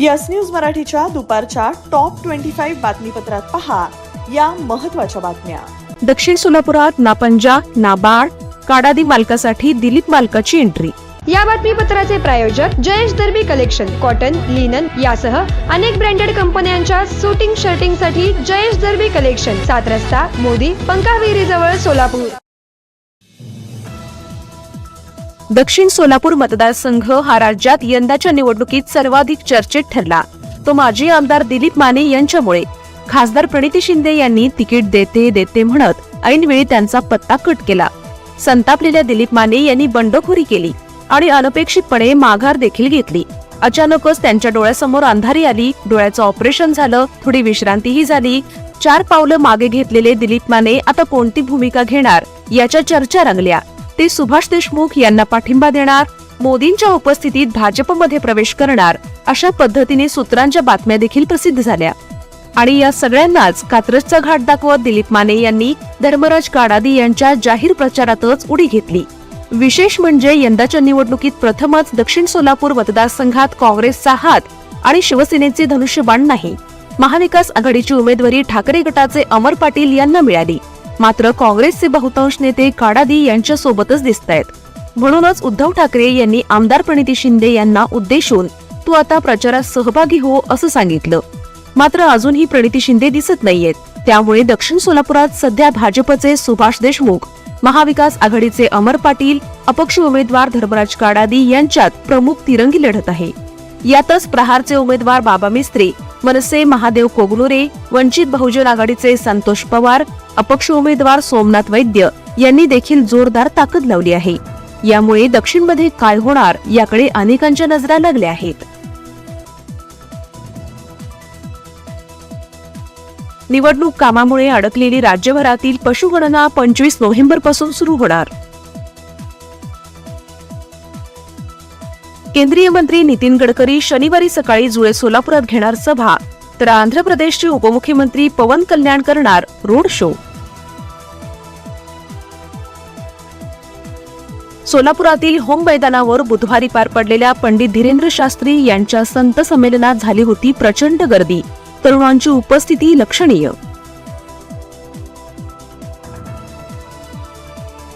Yes news मराठीच्या दुपारच्या top twenty five बातमीपत्रात पहा या महत्त्वाच्या बातम्या. दक्षिण सोलापुरात नापंजा नाबाड काडादी मालकासाठी दिलीप मालकाची एंट्री या बातमीपत्राचे प्रायोजक Jayesh Derby collection cotton linen यासह अनेक ब्रँडेड कंपन्यांच्या सुटिंग शर्टिंगसाठी जयेश दर्बी कलेक्शन सात रस्ता मोदी पंकाविरी जवळ सोलापूर. दक्षिण सोलापूर मतदारसंघ हा राज्यात यंदाच्या निवडणुकीत सर्वाधिक चर्चेत ठरला. तो माजी आमदार दिलीप माने यांच्यामुळे. खासदार प्रणिती शिंदे यांनी तिकीट देते देते म्हणत ऐनवेळी त्यांचा पत्ता कट केला. संतापलेल्या दिलीप माने यांनी बंडखोरी केली आणि अनपेक्षितपणे माघार देखील घेतली. अचानकच त्यांच्या डोळ्यासमोर अंधारी आली. डोळ्याचं ऑपरेशन झालं. थोडी विश्रांतीही झाली. चार पावलं मागे घेतलेले दिलीप माने आता कोणती भूमिका घेणार याच्या चर्चा रंगल्या. ते सुभाष देशमुख यांना पाठिंबा देणार मोदींच्या उपस्थितीत भाजपमध्ये प्रवेश करणार अशा पद्धतीने सूत्रांच्या बातम्या देखील प्रसिद्ध झाल्या. आणि या सगळ्यांनाच कात्रजचा घाट दाखवत दिलीप माने यांनी धर्मराज काडादी यांच्या जाहीर प्रचारातच उडी घेतली. विशेष म्हणजे यंदाच्या निवडणुकीत प्रथमच दक्षिण सोलापूर मतदारसंघात काँग्रेसचा हात आणि शिवसेनेचे धनुष्यबाण नाही. महाविकास आघाडीची उमेदवारी ठाकरे गटाचे अमर पाटील यांना मिळाली. मात्र काँग्रेसचे बहुतांश नेते काडादी यांच्या सोबतच दिसत आहेत म्हणूनच उद्धव ठाकरे यांनी आमदार प्रणिती शिंदे यांना उद्देशून तू आता प्रचारात सहभागी हो असं सांगितलं. मात्र अजूनही प्रणिती शिंदे दिसत नाहीयेत. त्यामुळे दक्षिण सोलापुरात सध्या भाजपचे सुभाष देशमुख महाविकास आघाडीचे अमर पाटील अपक्ष उमेदवार धर्मराज काडादी यांच्यात प्रमुख तिरंगी लढत आहे. यातच प्रहारचे उमेदवार बाबा मिस्त्री मनसे महादेव कोगलुरे वंचित बहुजन आघाडीचे संतोष पवार अपक्ष उमेदवार सोमनाथ वैद्य यांनी देखील जोरदार ताकद लावली आहे. यामुळे दक्षिणमध्ये काय होणार याकडे अनेकांच्या नजरा लागल्या आहेत. निवडणूक कामामुळे अडकलेली राज्यभरातील पशुगणना पंचवीस नोव्हेंबरपासून सुरू होणार. केंद्रीय मंत्री नितीन गडकरी शनिवारी सकाळी जुळे सोलापुरात घेणार सभा तर आंध्र प्रदेशचे उपमुख्यमंत्री पवन कल्याण करणार रोड शो. सोलापुरातील होम मैदानावर बुधवारी पार पडलेल्या पंडित धीरेंद्र शास्त्री यांच्या संत संमेलनात झाली होती प्रचंड गर्दी. तरुणांची उपस्थिती लक्षणीय.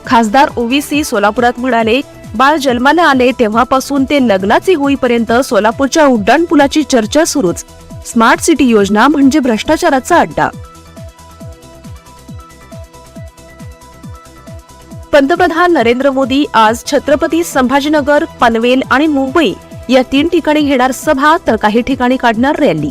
खासदार ओवीसी सोलापुरात म्हणाले बाळ जन्माला आले तेव्हापासून ते लग्नाचे होईपर्यंत सोलापूरच्या उड्डाणपुलाची चर्चा सुरूच. स्मार्ट सिटी योजना म्हणजे भ्रष्टाचाराचा अड्डा. पंतप्रधान नरेंद्र मोदी आज छत्रपती संभाजीनगर पनवेल आणि मुंबई या तीन ठिकाणी घेणार सभा तर काही ठिकाणी काढणार रॅली.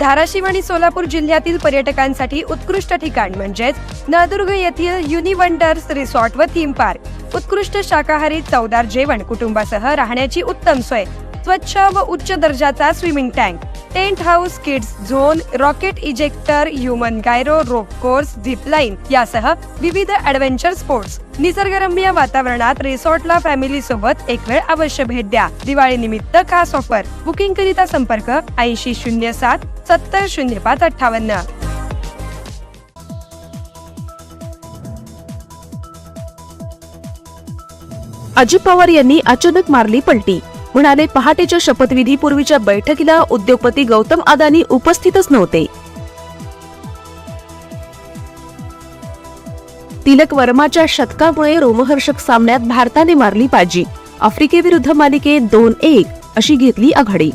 धाराशिव आणि सोलापूर जिल्ह्यातील पर्यटकांसाठी उत्कृष्ट ठिकाण म्हणजेच नळदुर्ग येथील युनिवंडर्स रिसॉर्ट व थीम पार्क. उत्कृष्ट शाकाहारी चवदार जेवण कुटुंबासह राहण्याची उत्तम सोय. स्वच्छ व उच्च दर्जाचा swimming tank. Tent house kids zone rocket ejector human gyro rope course zip line यासह विविध ऍडव्हेंचर स्पोर्ट्स. निसर्गरम्य वातावरणात रिसॉर्टला फॅमिली सोबत एक वेळ अवश्य भेट द्या. दिवाळी निमित्त खास ऑफर. बुकिंग करिता संपर्क ऐंशी शून्य सात सत्तर शून्य पाच अठ्ठावन्न. अजित पवार यांनी अचानक मारली पलटी. म्हणाले पहाटेच्या शपथविधीपूर्वीच्या बैठकीला उद्योगपती गौतम अदानी उपस्थितच नव्हते. तिलक वर्माच्या शतकामुळे रोमहर्षक सामन्यात भारताने मारली बाजी. आफ्रिकेविरुद्ध मालिकेत दोन एक अशी घेतली आघाडी.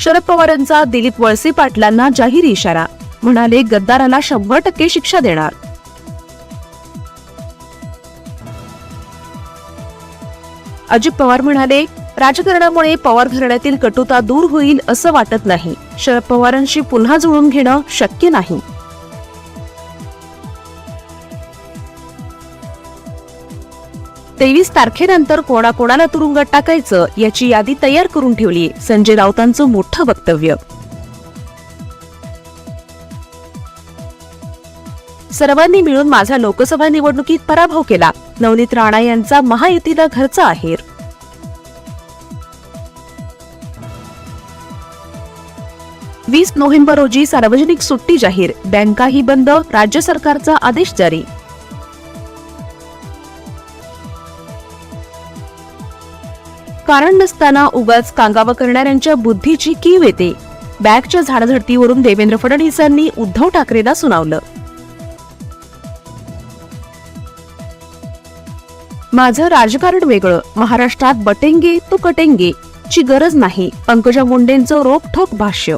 शरद पवारांचा दिलीप वळसे पाटलांना जाहीर इशारा. म्हणाले गद्दाराला शंभर टक्के शिक्षा देणार. अजित पवार म्हणाले राजकारणामुळे पवार घराण्यातील कटुता दूर होईल असं वाटत नाही. शरद पवारांशी पुन्हा जुळून घेणं शक्य नाही. तेवीस तारखेनंतर कोणाकोणाला तुरुंगात टाकायचं याची यादी तयार करून ठेवली संजय राऊतांचं मोठं वक्तव्य. सर्वांनी मिळून माझा लोकसभा निवडणुकीत पराभव केला. नवनीत राणा यांचा महायुतीला घरचा आहेर. वीस नोव्हेंबर रोजी सार्वजनिक सुट्टी जाहीर. बँकाही बंद. राज्य सरकारचा आदेश जारी. कारण नसताना उगाच कांगावा करणाऱ्यांच्या बुद्धीची कीव येते. बॅगच्या झाडझडतीवरून देवेंद्र फडणवीसांनी उद्धव ठाकरेला सुनावलं. माझं राजकारण वेगळं. महाराष्ट्रात बटेंगे तो कटेंगे ची गरज नाही. पंकजा मुंडेंचं रोखोक भाष्य.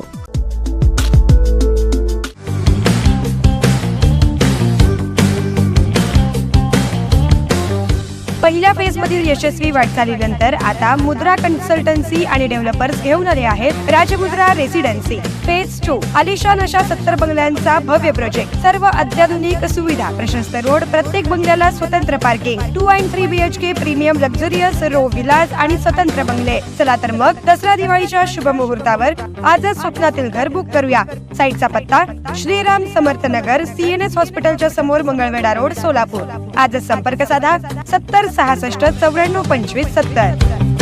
पहिल्या फेज मधील यशस्वी वाटचालीनंतर आता मुद्रा कन्सल्टन्सी आणि डेव्हलपर्स घेऊन आले आहेत राजमुद्रा रेसिडेन्सी. फेज टू आलिशान अशा सत्तर बंगल्यांचा भव्य प्रोजेक्ट सर्व अत्याधुनिक सुविधा. प्रशस्त रोड प्रत्येक बंगल्याला स्वतंत्र parking two and three BH K premium luxurious row villas आणि स्वतंत्र बंगले. चला तर मग दसरा दिवाळीच्या शुभ मुहूर्तावर आजच स्वप्नातील घर बुक करूया. साईटचा पत्ता श्रीराम समर्थ नगर सीएनएस हॉस्पिटलच्या समोर मंगळवेढा रोड सोलापूर. आजच संपर्क साधा सत्तर सहासष्ट चौऱ्याण्णव पंचवीस सत्तर.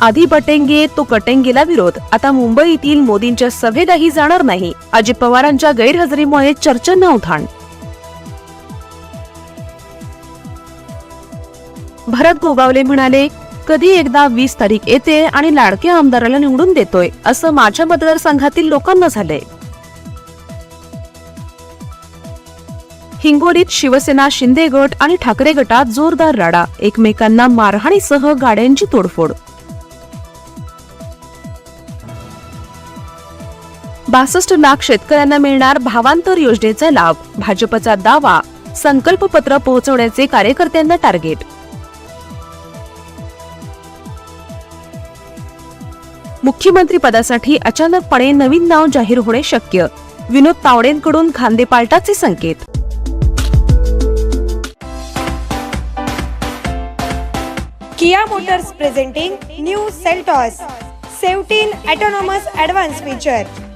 आधी बटेंगे तो कटेंगेला विरोध. आता मुंबईतील मोदींच्या सभेलाही जाणार नाही. अजित पवारांच्या गैरहजेरीमुळे चर्चांना उधाण भरत गोगावले म्हणाले कधी एकदा वीस तारीख येते आणि लाडक्या आमदाराला निवडून देतोय असं माझ्या मतदारसंघातील लोकांना झालंय. हिंगोलीत शिवसेना शिंदे गट आणि ठाकरे गटात जोरदार राडा. एकमेकांना मारहाणीसह गाड्यांची तोडफोड. बासष्ट लाख शेतकऱ्यांना मिळणार भावांतर योजनेचा लाभ. भाजपचा दावा संकल्पपत्र पोहोचवण्याचे कार्यकर्त्यांना टार्गेट. मुख्यमंत्री पदासाठी अचानकपणे नवीन नाव जाहीर होणे शक्य. विनोद तावडेंकडून खांदेपालटाचे संकेत. Kia Motors presenting new Seltos. Seventeen autonomous advance feature.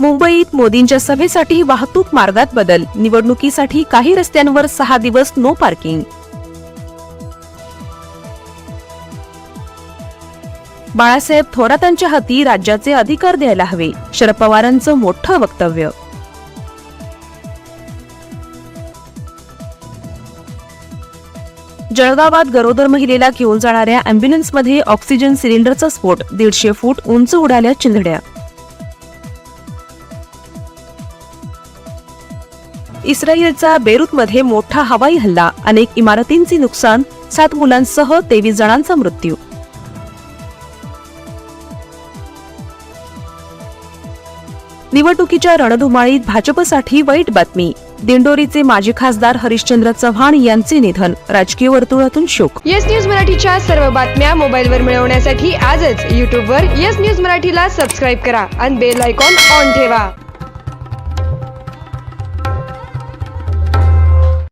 मुंबईत मोदींच्या सभेसाठी वाहतूक मार्गात बदल. निवडणुकीसाठी काही रस्त्यांवर सहा दिवस नो पार्किंग बाळासाहेब थोरातांच्या हाती राज्याचे अधिकार द्यायला हवे. शरद पवारांचं मोठं वक्तव्य. जळगावात गरोदर महिलेला घेऊन जाणाऱ्या अँब्युलन्समध्ये ऑक्सिजन सिलेंडरचा स्फोट. दीडशे फूट उंच उडाल्या चिंधड्या. इस्रायलचा बेरूतमध्ये मोठा हवाई हल्ला अनेक इमारतींचे नुकसान सात मुलांसह तेवीस जणांचा मृत्यू. निवडणुकीच्या रणधुमाळीत भाजपसाठी वाईट बातमी. दिंडोरीचे माजी खासदार हरिश्चंद्र चव्हाण यांचे निधन राजकीय वर्तुळातून शोक. येस न्यूज मराठीच्या सर्व बातम्या मोबाईलवर मिळवण्यासाठी आजच यूट्यूबवर येस न्यूज मराठीला सबस्क्राईब करा आणि बेल आयकॉन ऑन ठेवा.